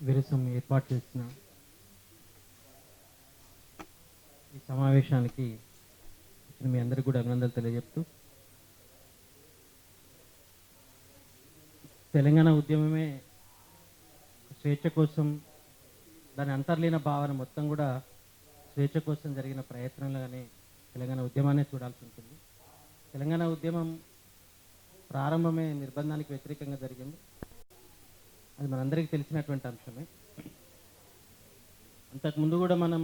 విరసం ఏర్పాటు చేసిన ఈ సమావేశానికి వచ్చిన మీ అందరికీ కూడా అభినందనలు తెలియజెప్తూ తెలంగాణ ఉద్యమమే స్వేచ్ఛ కోసం దాని అంతర్లీన భావన మొత్తం కూడా స్వేచ్ఛ కోసం జరిగిన ప్రయత్నంలోనే తెలంగాణ ఉద్యమాన్ని చూడాల్సి ఉంటుంది. తెలంగాణ ఉద్యమం ప్రారంభమే నిర్బంధానికి వ్యతిరేకంగా జరిగింది. అది మనందరికీ తెలిసినటువంటి అంశమే. అంతకుముందు కూడా మనం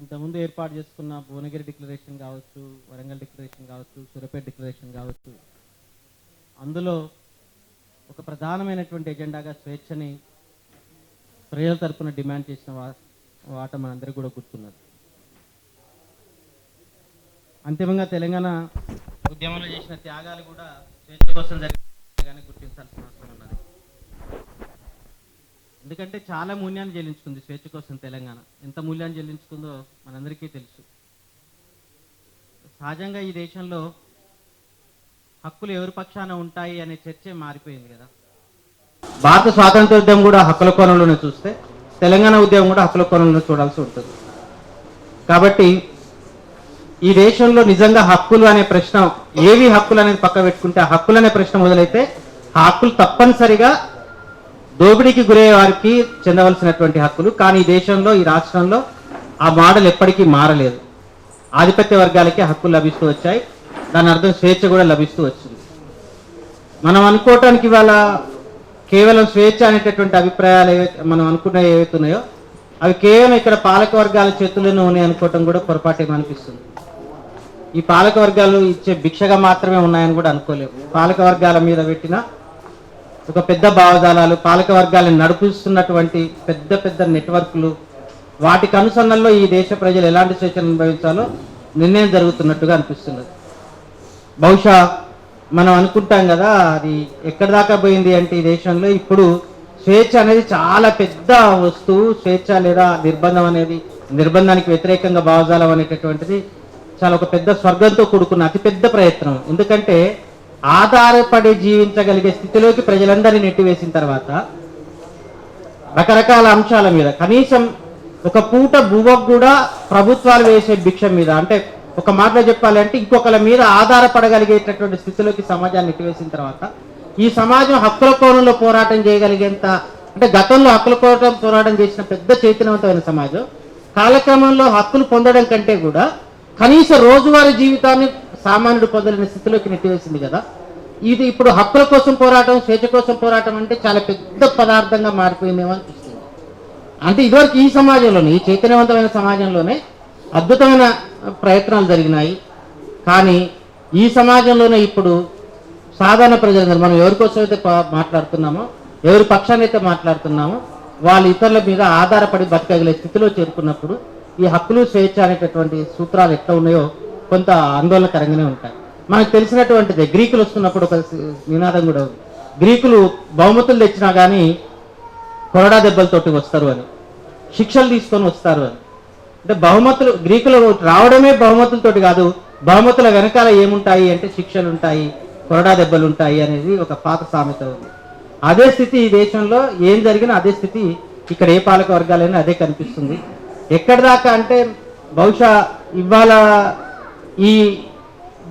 అంతకుముందు ఏర్పాటు చేసుకున్న భువనగిరి డిక్లరేషన్ కావచ్చు వరంగల్ డిక్లరేషన్ కావచ్చు సూర్యపేట డిక్లరేషన్ కావచ్చు అందులో ఒక ప్రధానమైనటువంటి ఎజెండాగా స్వేచ్ఛని ప్రజల తరపున డిమాండ్ చేసిన వా వాట మనందరికీ కూడా గుర్తున్నది. అంతిమంగా తెలంగాణ ఉద్యమంలో చేసిన త్యాగాలు కూడా స్వేచ్ఛ కోసం జరిగిన గుర్తించాల్సిన అవసరం ఉన్నది. ఎందుకంటే చాలా మూల్యాన్ని చెల్లించుకుంది స్వేచ్ఛ కోసం తెలంగాణ. ఎంత మూల్యాన్ని చెల్లించుకుందో మనందరికీ తెలుసు. సహజంగా ఈ దేశంలో హక్కులు ఎవరి పక్షాన ఉంటాయి అనే చర్చే మారిపోయింది కదా. భారత స్వాతంత్ర ఉద్యమం కూడా హక్కుల కోణంలోనే చూస్తే తెలంగాణ ఉద్యమం కూడా హక్కుల కోణంలో చూడాల్సి ఉంటుంది. కాబట్టి ఈ దేశంలో నిజంగా హక్కులు అనే ప్రశ్న ఏవి హక్కులు అనేది పక్క పెట్టుకుంటే హక్కులు అనే ప్రశ్న మొదలైతే ఆ హక్కులు తప్పనిసరిగా దోపిడీకి గురయ్యే వారికి చెందవలసినటువంటి హక్కులు కానీ ఈ దేశంలో ఈ రాష్ట్రంలో ఆ మోడల్ ఎప్పటికీ మారలేదు. ఆధిపత్య వర్గాలకే హక్కులు లభిస్తూ వచ్చాయి. దాని అర్థం స్వేచ్ఛ కూడా లభిస్తూ వచ్చింది. మనం అనుకోవటానికి ఇవాళ కేవలం స్వేచ్ఛ అనేటటువంటి అభిప్రాయాలు ఏవైతే మనం అనుకున్నవి ఏవైతే ఉన్నాయో అవి కేవలం ఇక్కడ పాలక వర్గాల చేతుల్లోనే ఉన్నాయి అనుకోవటం కూడా పొరపాటు అనిపిస్తుంది. ఈ పాలక వర్గాలు ఇచ్చే భిక్షగా మాత్రమే ఉన్నాయని కూడా అనుకోలేము. పాలక వర్గాల మీద పెట్టిన ఒక పెద్ద భావజాలాలు పాలక వర్గాలను నడిపిస్తున్నటువంటి పెద్ద పెద్ద నెట్వర్క్లు. వాటికి అనుసంధానంలో ఈ దేశ ప్రజలు ఎలాంటి స్వేచ్ఛను అనుభవించాలో నిర్ణయం జరుగుతున్నట్టుగా అనిపిస్తున్నది. బహుశా మనం అనుకుంటాం కదా అది ఎక్కడి దాకా పోయింది అంటే ఈ దేశంలో ఇప్పుడు స్వేచ్ఛ అనేది చాలా పెద్ద వస్తువు. స్వేచ్ఛ లేదా నిర్బంధం అనేది నిర్బంధానికి వ్యతిరేకంగా భావజాలం అనేటటువంటిది చాలా ఒక పెద్ద స్వర్గంతో కూడుకున్న అతిపెద్ద ప్రయత్నం. ఎందుకంటే ఆధారపడి జీవించగలిగే స్థితిలోకి ప్రజలందరినీ నెట్టివేసిన తర్వాత రకరకాల అంశాల మీద కనీసం ఒక పూట భూవకు కూడా ప్రభుత్వాలు వేసే భిక్ష మీద అంటే ఒక మాటలో చెప్పాలంటే ఇంకొకరి మీద ఆధారపడగలిగేటటువంటి స్థితిలోకి సమాజాన్ని నెట్టివేసిన తర్వాత ఈ సమాజం హక్కుల కోణంలో పోరాటం చేయగలిగేంత అంటే గతంలో హక్కుల కోణం పోరాటం చేసిన పెద్ద చైతన్యవంతమైన సమాజం కాలక్రమంలో హక్కులు పొందడం కంటే కూడా కనీస రోజువారీ జీవితాన్ని సామాన్యుడు పొందలేని స్థితిలోకి నెట్టివేసింది కదా. ఇది ఇప్పుడు హక్కుల కోసం పోరాటం స్వేచ్ఛ కోసం పోరాటం అంటే చాలా పెద్ద పదార్థంగా మారిపోయిందేమో అనిపిస్తుంది అంటే ఇదివరకు ఈ సమాజంలోనే ఈ చైతన్యవంతమైన సమాజంలోనే అద్భుతమైన ప్రయత్నాలు జరిగినాయి. కానీ ఈ సమాజంలోనే ఇప్పుడు సాధారణ ప్రజలందరూ మనం ఎవరి కోసం అయితే మాట్లాడుతున్నామో ఎవరి పక్షాన్ని అయితే మాట్లాడుతున్నామో వాళ్ళు ఇతరుల మీద ఆధారపడి బతకగలిగే స్థితిలో చేరుకున్నప్పుడు ఈ హక్కులు స్వేచ్ఛ అనేటటువంటి సూత్రాలు ఎట్లా ఉన్నాయో కొంత ఆందోళనకరంగానే ఉంటాయి. మనకు తెలిసినటువంటిది గ్రీకులు వస్తున్నప్పుడు ఒక నినాదం కూడా ఉంది. గ్రీకులు బహుమతులు తెచ్చినా కానీ కొరడా దెబ్బలతోటి వస్తారు అని శిక్షలు తీసుకొని వస్తారు అని. అంటే బహుమతులు గ్రీకులు రావడమే బహుమతులతోటి కాదు బహుమతుల వెనకాల ఏముంటాయి అంటే శిక్షలు ఉంటాయి కొరడా దెబ్బలు ఉంటాయి అనేది ఒక పాత సామెత ఉంది. అదే స్థితి ఈ దేశంలో ఏం జరిగినా అదే స్థితి ఇక్కడ ఏ పాలక వర్గాలైనా అదే కనిపిస్తుంది. ఎక్కడి దాకా అంటే బహుశా ఇవాళ ఈ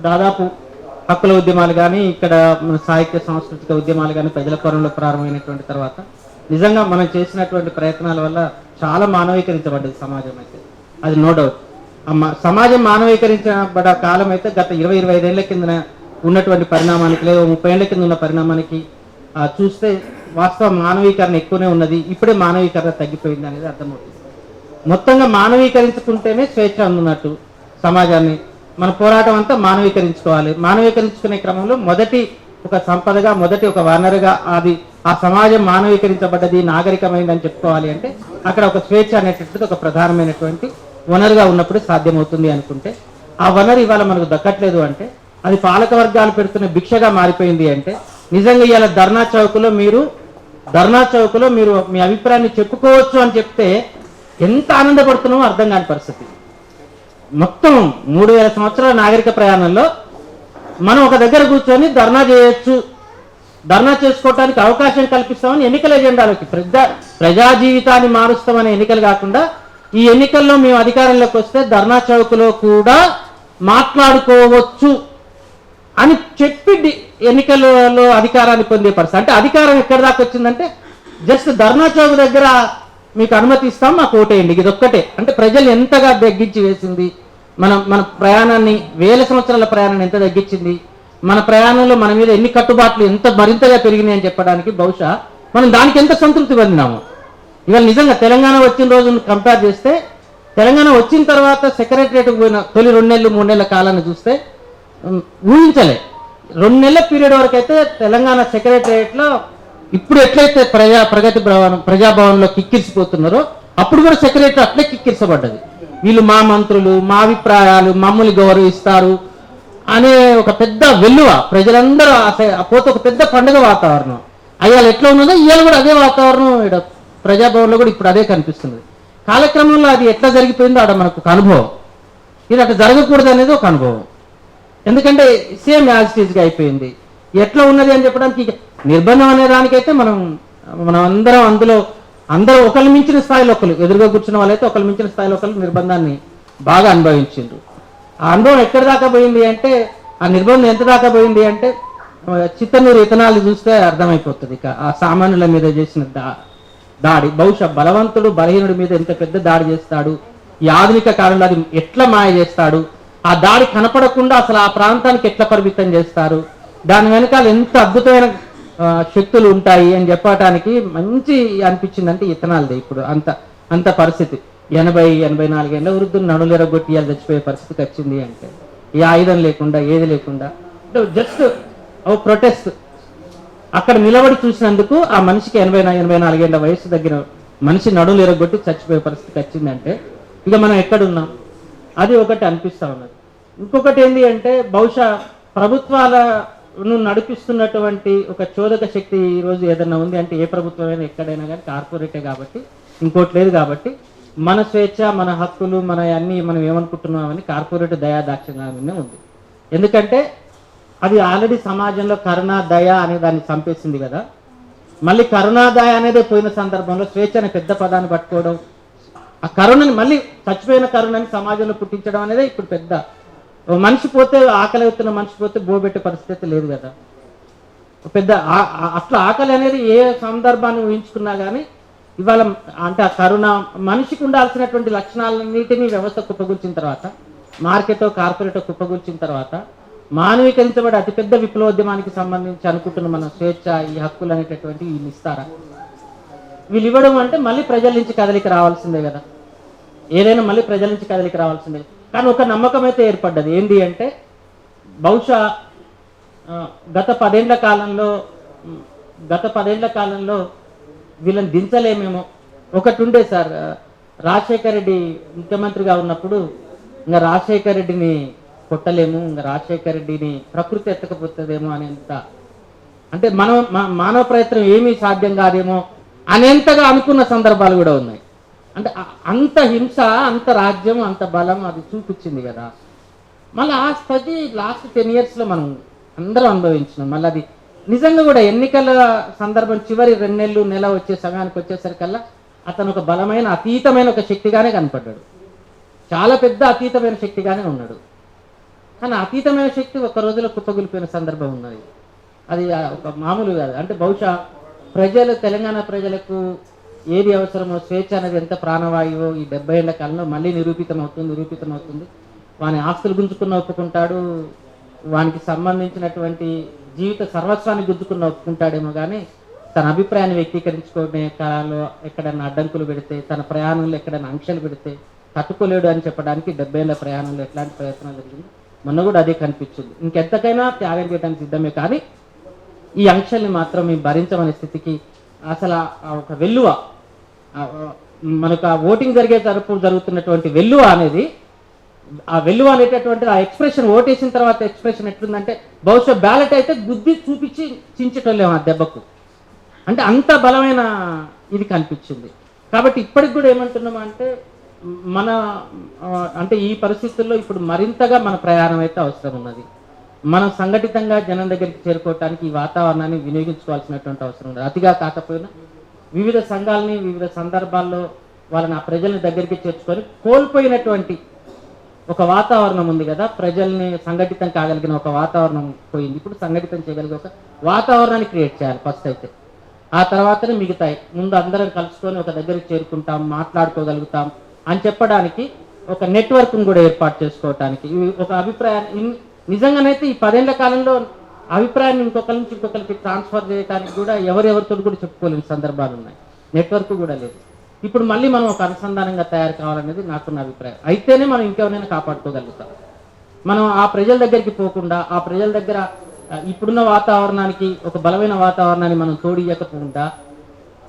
దాదాపు హక్కుల ఉద్యమాలు కానీ ఇక్కడ మన సాహిత్య సాంస్కృతిక ఉద్యమాలు కానీ ప్రజల పొరంలో ప్రారంభమైనటువంటి తర్వాత నిజంగా మనం చేసినటువంటి ప్రయత్నాల వల్ల చాలా మానవీకరించబడ్డది సమాజం అయితే. అది నో డౌట్ సమాజం మానవీకరించబడ్డ కాలం అయితే గత ఇరవై ఇరవై ఐదేళ్ళ కింద ఉన్నటువంటి పరిణామానికి లేదా ముప్పై ఏళ్ళ కింద ఉన్న పరిణామానికి చూస్తే వాస్తవ మానవీకరణ ఎక్కువనే ఉన్నది ఇప్పుడే మానవీకరణ తగ్గిపోయింది అనేది అర్థమవుతుంది. మొత్తంగా మానవీకరించుకుంటేనే స్వేచ్ఛ అందున్నట్టు సమాజాన్ని మన పోరాటం అంతా మానవీకరించుకోవాలి. మానవీకరించుకునే క్రమంలో మొదటి ఒక సంపదగా మొదటి ఒక వనరుగా అది ఆ సమాజం మానవీకరించబడ్డది నాగరికమైందని అని చెప్పుకోవాలి అంటే అక్కడ ఒక స్వేచ్ఛ అనేటటువంటిది ఒక ప్రధానమైనటువంటి వనరుగా ఉన్నప్పుడు సాధ్యమవుతుంది అనుకుంటే ఆ వనరు ఇవాళ మనకు దక్కట్లేదు అంటే అది పాలక వర్గాలు పెడుతున్న భిక్షగా మారిపోయింది అంటే నిజంగా ఇవాళ ధర్నా చౌక్లో మీరు ధర్నా చౌక్లో మీరు మీ అభిప్రాయాన్ని చెప్పుకోవచ్చు అని చెప్తే ఎంత ఆనందపడుతున్నామో అర్థం కాని పరిస్థితి. మొత్తం మూడు వేల సంవత్సరాల నాగరిక ప్రయాణంలో మనం ఒక దగ్గర కూర్చొని ధర్నా చేయొచ్చు. ధర్నా చేసుకోవడానికి అవకాశం కల్పిస్తామని ఎన్నికల ఎజెండాలోకి ప్రజా ప్రజా జీవితాన్ని మారుస్తామనే ఎన్నికలు కాకుండా ఈ ఎన్నికల్లో మేము అధికారంలోకి వస్తే ధర్నా చౌక్లో కూడా మాట్లాడుకోవచ్చు అని చెప్పి ఎన్నికలలో అధికారాన్ని పొందే పరిస్థితి. అంటే అధికారం ఎక్కడి దాకా వచ్చిందంటే జస్ట్ ధర్నా చౌక్ దగ్గర మీకు అనుమతి ఇస్తాం మాకు ఓటేయండి. ఇది ఒక్కటే అంటే ప్రజలు ఎంతగా తగ్గించి వేసింది? మనం మన ప్రయాణాన్ని వేల సంవత్సరాల ప్రయాణాన్ని ఎంత తగ్గించింది? మన ప్రయాణంలో మన మీద ఎన్ని కట్టుబాట్లు ఎంత మరింతగా పెరిగినాయి అని చెప్పడానికి బహుశా మనం దానికి ఎంత సంతృప్తి పొందినాము? ఇవాళ నిజంగా తెలంగాణ వచ్చిన రోజును కంపేర్ చేస్తే తెలంగాణ వచ్చిన తర్వాత సెక్రటరియట్కి పోయిన తొలి రెండు నెలలు మూడు నెలల కాలాన్ని చూస్తే ఊహించలే. రెండు నెలల పీరియడ్ వరకు అయితే తెలంగాణ సెక్రటరియట్లో ఇప్పుడు ఎట్లయితే ప్రజా ప్రగతి భవనం ప్రజాభవన్లో కిక్కిరిసిపోతున్నారో అప్పుడు కూడా సెక్రటరీ అట్లే కిక్కిరిసబడ్డది. వీళ్ళు మా మంత్రులు మా అభిప్రాయాలు మమ్మల్ని గౌరవిస్తారు అనే ఒక పెద్ద వెల్లువ ప్రజలందరూ పోతే ఒక పెద్ద పండుగ వాతావరణం. అయ్యాలు ఎట్లా ఉన్నదో ఇవాళ కూడా అదే వాతావరణం ఈడ ప్రజాభవన్లో కూడా ఇప్పుడు అదే కనిపిస్తుంది కాలక్రమంలో అది ఎట్లా జరిగిపోయిందో ఆడ మనకు ఒక అనుభవం. ఇది అట్లా జరగకూడదు అనేది ఒక అనుభవం. ఎందుకంటే సేమ్ యాజ్గా అయిపోయింది. ఎట్లా ఉన్నది అని చెప్పడానికి ఇక నిర్బంధం అనే దానికైతే మనం మనం అందరం అందులో అందరూ ఒకళ్ళు మించిన స్థాయిలో ఒకరు ఎదురుగా కూర్చున్న వాళ్ళైతే ఒకళ్ళు మించిన స్థాయిలో ఒకరు నిర్బంధాన్ని బాగా అనుభవించిండ్రు. ఆ అనుభవం ఎక్కడి దాకా పోయింది అంటే ఆ నిర్బంధం ఎంత దాకా పోయింది అంటే చిత్తనూరు ఇతనాలు చూస్తే అర్థమైపోతుంది. ఇక ఆ సామాన్యుల మీద చేసిన దా దాడి బహుశా బలవంతుడు బలహీనుడి మీద ఎంత పెద్ద దాడి చేస్తాడు ఈ ఆధునిక కాలంలో అది ఎట్లా మాయ చేస్తాడు ఆ దాడి కనపడకుండా అసలు ఆ ప్రాంతానికి ఎట్లా పరిమితం చేస్తారు దాని వెనకాల ఎంత అద్భుతమైన శక్తులు ఉంటాయి అని చెప్పటానికి మంచి అనిపించింది అంటే ఇతనాలది ఇప్పుడు అంత అంత పరిస్థితి. ఎనభై ఎనభై నాలుగేళ్ళ వృద్ధులు నడులెర గొట్టియాలు చచ్చిపోయే పరిస్థితికి వచ్చింది అంటే ఈ ఆయుధం లేకుండా ఏది లేకుండా. జస్ట్ ఓ ప్రొటెస్ట్. అక్కడ నిలబడి చూసినందుకు ఆ మనిషికి ఎనభై ఎనభై నాలుగేళ్ళ వయసు దగ్గర మనిషి నడులు ఎరగొట్టి చచ్చిపోయే పరిస్థితికి వచ్చిందంటే ఇక మనం ఎక్కడున్నాం? అది ఒకటి అనిపిస్తా ఉన్నది. ఇంకొకటి ఏంటి అంటే బహుశా ప్రభుత్వాల నువ్వు నడిపిస్తున్నటువంటి ఒక చోదక శక్తి ఈ రోజు ఏదైనా ఉంది అంటే ఏ ప్రభుత్వమైనా ఎక్కడైనా కానీ కార్పొరేటే కాబట్టి ఇంకోటి లేదు కాబట్టి మన స్వేచ్ఛ మన హక్కులు మన అన్ని మనం ఏమనుకుంటున్నామని కార్పొరేట్ దయా ఉంది. ఎందుకంటే అది ఆల్రెడీ సమాజంలో కరుణ దయ అనే దాన్ని చంపేసింది కదా. మళ్ళీ కరుణా దయ అనేది పోయిన సందర్భంలో స్వేచ్ఛ అనే పెద్ద పదాన్ని పట్టుకోవడం ఆ కరుణని మళ్ళీ చచ్చిపోయిన కరుణని సమాజంలో పుట్టించడం అనేది ఇప్పుడు పెద్ద మనిషి పోతే ఆకలి అవుతున్న మనిషి పోతే బోబెట్టే పరిస్థితి లేదు కదా. పెద్ద అసలు ఆకలి అనేది ఏ సందర్భాన్ని ఊహించుకున్నా కానీ ఇవాళ అంటే ఆ కరుణ మనిషికి ఉండాల్సినటువంటి లక్షణాలన్నిటినీ వ్యవస్థ కుప్పగూల్చిన తర్వాత మార్కెట్ కార్పొరేట్ కుప్పగూల్చిన తర్వాత మానవీకరించబడే అతిపెద్ద విప్లవోద్యమానికి సంబంధించి అనుకుంటున్న మన స్వేచ్ఛ ఈ హక్కులు అనేటటువంటి వీళ్ళు ఇస్తారా? వీళ్ళు ఇవ్వడం అంటే మళ్ళీ ప్రజల నుంచి కదలికి రావాల్సిందే కదా. ఏదైనా మళ్ళీ ప్రజల నుంచి కదలికి రావాల్సిందే. కానీ ఒక నమ్మకం అయితే ఏర్పడ్డది. ఏంటి అంటే బహుశా గత పదేళ్ళ కాలంలో గత పదేళ్ళ కాలంలో వీళ్ళని దించలేమేమో. ఒకటి ఉండే సార్ రాజశేఖర రెడ్డి ముఖ్యమంత్రిగా ఉన్నప్పుడు ఇంకా రాజశేఖర రెడ్డిని కొట్టలేము ఇంకా రాజశేఖర రెడ్డిని ప్రకృతి ఎత్తకపోతుందేమో అనేంత. అంటే మనం మానవ ప్రయత్నం ఏమీ సాధ్యం కాదేమో అనేంతగా అనుకున్న సందర్భాలు కూడా ఉన్నాయి. అంటే అంత హింస అంత రాజ్యం అంత బలం అది చూపించింది కదా. మళ్ళీ ఆ స్థితి లాస్ట్ టెన్ ఇయర్స్లో మనం అందరం అనుభవించినాం. మళ్ళీ అది నిజంగా కూడా ఎన్నికల సందర్భం చివరి రెండు నెలలు నెల వచ్చే సమయానికి వచ్చేసరికల్లా అతను ఒక బలమైన అతీతమైన ఒక శక్తిగానే కనపడ్డాడు. చాలా పెద్ద అతీతమైన శక్తిగానే ఉన్నాడు. కానీ అతీతమైన శక్తి ఒక రోజులో కుప్పగిలిపోయిన సందర్భం ఉన్నది. అది ఒక మామూలు కాదు. అంటే బహుశా ప్రజలు తెలంగాణ ప్రజలకు ఏది అవసరమో స్వేచ్ఛ అనేది ఎంత ప్రాణవాయువు ఈ డెబ్బై ఏళ్ళ కాలంలో మళ్ళీ నిరూపితం అవుతుంది నిరూపితం అవుతుంది వాని ఆస్తులు గుంజుకున్న ఒప్పుకుంటాడు వానికి సంబంధించినటువంటి జీవిత సర్వస్వాన్ని గుంజుకున్న ఒప్పుకుంటాడేమో కానీ తన అభిప్రాయాన్ని వ్యక్తీకరించుకునే కాలంలో ఎక్కడైనా అడ్డంకులు పెడితే తన ప్రయాణంలో ఎక్కడైనా ఆంక్షలు పెడితే తట్టుకోలేడు అని చెప్పడానికి డెబ్బై ఏళ్ళ ప్రయాణంలో ఎట్లాంటి ప్రయత్నం జరిగింది? మొన్న కూడా అదే కనిపించింది. ఇంకెంతకైనా త్యాగం చేయడానికి సిద్ధమే కానీ ఈ ఆంక్షల్ని మాత్రం మేము భరించమనే స్థితికి అసలు ఒక వెల్లువ మనకు ఆ ఓటింగ్ జరిగే తరపు జరుగుతున్నటువంటి వెల్లువ అనేది ఆ వెల్లువ అనేటటువంటి ఆ ఎక్స్ప్రెషన్ ఓటేసిన తర్వాత ఎక్స్ప్రెషన్ ఎట్లుందంటే బహుశా బ్యాలెట్ అయితే గుద్ది చూపించి చించటోళ్ళేము ఆ దెబ్బకు. అంటే అంత బలమైన ఇది కనిపించింది. కాబట్టి ఇప్పటికి కూడా ఏమంటున్నాం అంటే మన అంటే ఈ పరిస్థితుల్లో ఇప్పుడు మరింతగా మన ప్రయాణం అయితే అవసరం ఉన్నది. మనం సంఘటితంగా జనం దగ్గరికి చేరుకోవటానికి ఈ వాతావరణాన్ని వినియోగించుకోవాల్సినటువంటి అవసరం ఉంది. అతిగా కాకపోయినా వివిధ సంఘాలని వివిధ సందర్భాల్లో వాళ్ళని ఆ ప్రజల్ని దగ్గరికి చేర్చుకొని కోల్పోయినటువంటి ఒక వాతావరణం ఉంది కదా ప్రజల్ని సంఘటితం కాగలిగిన ఒక వాతావరణం పోయింది. ఇప్పుడు సంఘటితం చేయగలిగే ఒక వాతావరణాన్ని క్రియేట్ చేయాలి ఫస్ట్ అయితే. ఆ తర్వాతనే మిగతాయి. ముందు అందరం కలుసుకొని ఒక దగ్గరికి చేరుకుంటాం మాట్లాడుకోగలుగుతాం అని చెప్పడానికి ఒక నెట్వర్క్ను కూడా ఏర్పాటు చేసుకోవటానికి ఇవి ఒక అభిప్రాయాన్ని నిజంగానైతే ఈ పదేళ్ళ కాలంలో అభిప్రాయాన్ని ఇంకొకరి నుంచి ఇంకొకరికి ట్రాన్స్ఫర్ చేయడానికి కూడా ఎవరెవరితో కూడా చెప్పుకోలేని సందర్భాలు ఉన్నాయి. నెట్వర్క్ కూడా లేదు. ఇప్పుడు మళ్ళీ మనం ఒక అనుసంధానంగా తయారు కావాలనేది నాకున్న అభిప్రాయం. అయితేనే మనం ఇంకెవరైనా కాపాడుకోగలుగుతాం. మనం ఆ ప్రజల దగ్గరికి పోకుండా ఆ ప్రజల దగ్గర ఇప్పుడున్న వాతావరణానికి ఒక బలమైన వాతావరణాన్ని మనం తోడియకపోకుండా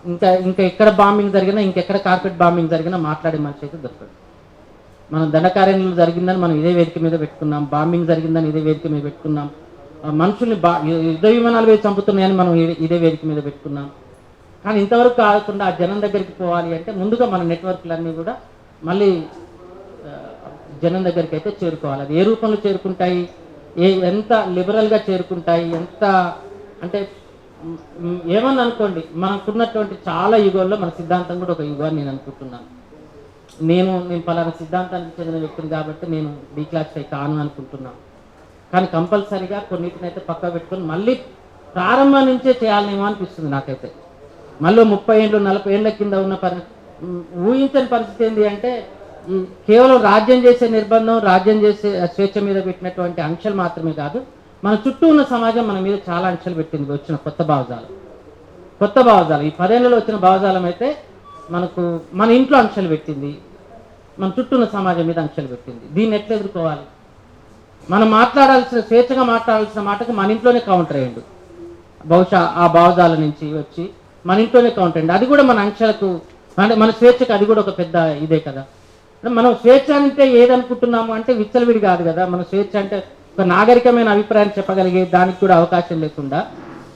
ఇంకా ఇంకా ఎక్కడ బాంబింగ్ జరిగినా ఇంకెక్కడ కార్పెట్ బాంబింగ్ జరిగినా మాట్లాడే మనిషి అయితే దొరకదు మనం దండకార్యంలో జరిగిందని మనం ఇదే వేదిక మీద పెట్టుకున్నాం బాంబింగ్ జరిగిందని ఇదే వేదిక మీద పెట్టుకున్నాం మనుషుల్ని బా యుద్ధ విమానాలు వేసి చంపుతున్నాయని మనం ఇదే- వేదిక మీద పెట్టుకున్నాం. కానీ ఇంతవరకు కాకుండా ఆ జనం దగ్గరికి పోవాలి అంటే ముందుగా మన నెట్వర్క్లన్నీ కూడా మళ్ళీ జనం దగ్గరికి అయితే చేరుకోవాలి. అది ఏ రూపంలో చేరుకుంటాయి? ఏ ఎంత లిబరల్గా చేరుకుంటాయి? ఎంత అంటే ఏమని ఏమన్నా అనుకోండి మనకున్నటువంటి చాలా యుగంలో మన సిద్ధాంతం కూడా ఒక యుగాన్ని నేను అనుకుంటున్నాను. నేను నేను పలానా సిద్ధాంతానికి చెందిన వ్యక్తిని కాబట్టి నేను డీక్లాసిఫై కాను అనుకుంటున్నాను కానీ కంపల్సరీగా కొన్నిటినైతే పక్క పెట్టుకొని మళ్ళీ ప్రారంభం నుంచే చేయాలనేమో అనిపిస్తుంది నాకైతే. మళ్ళీ ముప్పై ఏళ్ళు నలభై ఏళ్ళ కింద ఉన్న పరి ఊహించని పరిస్థితి ఏంటి అంటే కేవలం రాజ్యం చేసే నిర్బంధం రాజ్యం చేసే స్వేచ్ఛ మీద పెట్టినటువంటి అంశాలు మాత్రమే కాదు మన చుట్టూ ఉన్న సమాజం మన మీద చాలా అంశాలు పెట్టింది వచ్చిన కొత్త భావజాలం. కొత్త భావజాలం. ఈ పదేళ్ళలో వచ్చిన భావజాలం అయితే మనకు మన ఇంట్లో ఆంక్షలు పెట్టింది మన చుట్టూ ఉన్న సమాజం మీద ఆంక్షలు పెట్టింది. దీన్ని ఎట్లా ఎదుర్కోవాలి? మనం మాట్లాడాల్సిన స్వేచ్ఛగా మాట్లాడాల్సిన మాటకు మన ఇంట్లోనే కౌంటర్ అయ్యండు. బహుశా ఆ భావజాల నుంచి వచ్చి మన ఇంట్లోనే కౌంటర్ అయ్యండి. అది కూడా మన ఆంక్షలకు అంటే మన స్వేచ్ఛకు అది కూడా ఒక పెద్ద ఇదే కదా. మనం స్వేచ్ఛ అంటే ఏదనుకుంటున్నాము అంటే విచ్చలవిడి కాదు కదా. మన స్వేచ్ఛ అంటే ఒక నాగరికమైన అభిప్రాయం చెప్పగలిగే దానికి కూడా అవకాశం లేకుండా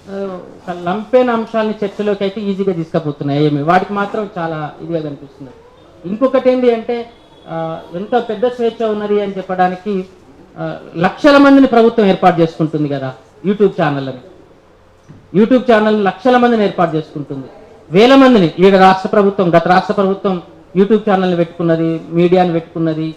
ఒక లంపేన అంశాలని చర్చలోకి అయితే ఈజీగా తీసుకుపోతున్నాయి ఏమి? వాటికి మాత్రం చాలా ఇదిగా కనిపిస్తుంది ఇంకొకటి ఏంటి అంటే ఆ, ఎంత పెద్ద స్వేచ్ఛ ఉన్నది అని చెప్పడానికి లక్షల మందిని ప్రభుత్వం ఏర్పాటు చేసుకుంటుంది కదా యూట్యూబ్ ఛానళ్ళని. యూట్యూబ్ ఛానల్ లక్షల మందిని ఏర్పాటు చేసుకుంటుంది. వేల మందిని ఈడ రాష్ట్ర ప్రభుత్వం గత రాష్ట్ర ప్రభుత్వం యూట్యూబ్ ఛానల్ని పెట్టుకున్నది మీడియాని పెట్టుకున్నది.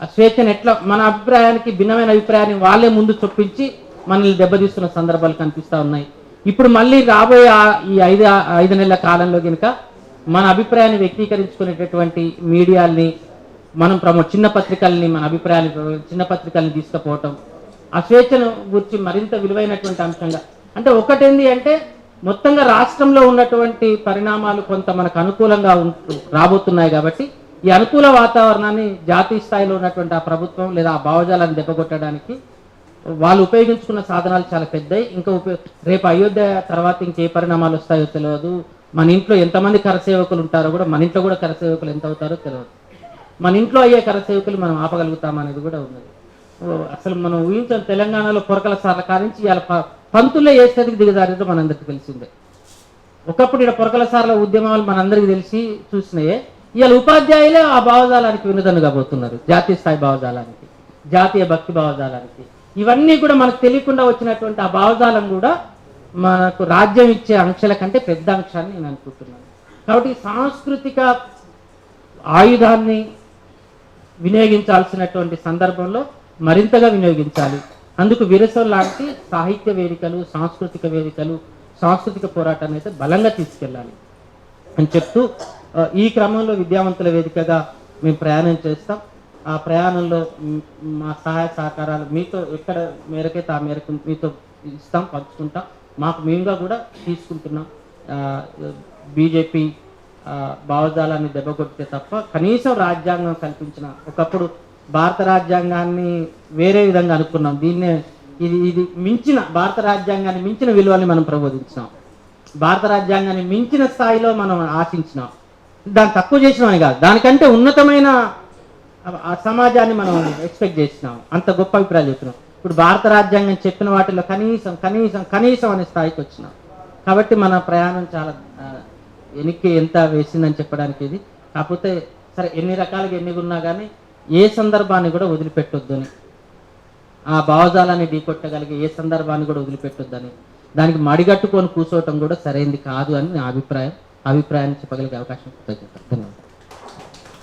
ఆ స్వేచ్ఛను ఎట్లా మన అభిప్రాయానికి భిన్నమైన అభిప్రాయాన్ని వాళ్ళే ముందు చొప్పించి మనల్ని దెబ్బతీస్తున్న సందర్భాలు కనిపిస్తా ఉన్నాయి. ఇప్పుడు మళ్ళీ రాబోయే ఈ ఐదు ఐదు నెలల కాలంలో కనుక మన అభిప్రాయాన్ని వ్యక్తీకరించుకునేటటువంటి మీడియాల్ని మనం ప్రమో చిన్న పత్రికల్ని మన అభిప్రాయాన్ని చిన్న పత్రికల్ని తీసుకుపోవటం ఆ స్వేచ్ఛను గురించి మరింత విలువైనటువంటి అంశంగా. అంటే ఒకటేంది అంటే మొత్తంగా రాష్ట్రంలో ఉన్నటువంటి పరిణామాలు కొంత మనకు అనుకూలంగా ఉంటూ రాబోతున్నాయి కాబట్టి ఈ అనుకూల వాతావరణాన్ని జాతీయ స్థాయిలో ఉన్నటువంటి ఆ ప్రభుత్వం లేదా ఆ భావజాలాన్ని దెబ్బకొట్టడానికి వాళ్ళు ఉపయోగించుకున్న సాధనాలు చాలా పెద్దవి ఇంకా రేపు అయోధ్య తర్వాత ఇంకే పరిణామాలు వస్తాయో తెలియదు మన ఇంట్లో ఎంతమంది కరసేవకులు ఉంటారో కూడా మన ఇంట్లో కూడా కరసేవకులు ఎంత అవుతారో తెలియదు మన ఇంట్లో అయ్యే కరసేవకులు మనం ఆపగలుగుతామనేది కూడా ఉన్నది. అసలు మనం ఊహించిన తెలంగాణలో పొరకల సార్ల కారించి ఇవాళ ప- పంతుల్లో ఏ స్థితికి దిగజారిందో మనందరికీ తెలిసిందే. ఒకప్పుడు ఇక్కడ పొరకల సార్ల ఉద్యమాలు మనందరికీ తెలిసి చూసినాయే. ఇవాళ ఉపాధ్యాయులే ఆ భావజాలానికి వినుదన్నుగా పోతున్నారు. జాతీయ స్థాయి భావజాలానికి జాతీయ భక్తి భావజాలానికి. ఇవన్నీ కూడా మనకు తెలియకుండా వచ్చినటువంటి ఆ భావజాలం కూడా మనకు రాజ్యం ఇచ్చే అంశాల కంటే పెద్ద అంశాన్ని నేను అనుకుంటున్నాను. కాబట్టి సాంస్కృతిక ఆయుధాన్ని వినియోగించాల్సినటువంటి సందర్భంలో మరింతగా వినియోగించాలి. అందుకు విరసం లాంటి సాహిత్య వేదికలు సాంస్కృతిక వేదికలు సాంస్కృతిక పోరాటాన్ని అయితే బలంగా తీసుకెళ్ళాలి అని చెప్తూ ఈ క్రమంలో విద్యావంతుల వేదికగా మేము ప్రయాణం చేస్తాం. ఆ ప్రయాణంలో మా సహాయ సహకారాలు మీతో ఎక్కడ మేరకైతే ఆ మేరకు మీతో ఇస్తాం పంచుకుంటాం. మాకు మేముగా కూడా తీసుకుంటున్నాం. బీజేపీ భావజాలాన్ని దెబ్బకొడితే తప్ప కనీసం రాజ్యాంగం కల్పించిన ఒకప్పుడు భారత రాజ్యాంగాన్ని వేరే విధంగా అనుకున్నాం. దీన్నే ఇది ఇది మించిన భారత రాజ్యాంగాన్ని మించిన విలువల్ని మనం ప్రబోధించినాం. భారత రాజ్యాంగాన్ని మించిన స్థాయిలో మనం ఆశించినాం. దాన్ని తక్కువ చేసినామని కాదు. దానికంటే ఉన్నతమైన ఆ- సమాజాన్ని మనం ఎక్స్పెక్ట్ చేసినాం అంత గొప్ప అభిప్రాయాలు చెప్తున్నాం. ఇప్పుడు భారత రాజ్యాంగం చెప్పిన వాటిలో కనీసం కనీసం కనీసం అనే స్థాయికి వచ్చినాం. కాబట్టి మన ప్రయాణం చాలా వెనక్కి ఎంత వేసిందని చెప్పడానికి ఇది. కాకపోతే సరే ఎన్ని రకాలుగా ఎన్ని ఉన్నా కానీ ఏ సందర్భాన్ని కూడా వదిలిపెట్టొద్దు ఆ భావజాలాన్ని ఢీకొట్టగలిగే ఏ సందర్భాన్ని కూడా వదిలిపెట్టొద్దని. దానికి మడిగట్టుకొని కూర్చోవటం కూడా సరైంది కాదు అని నా అభిప్రాయం. అభిప్రాయాన్ని చెప్పగలిగే అవకాశం కృతజ్ఞతలు ధన్యవాదాలు.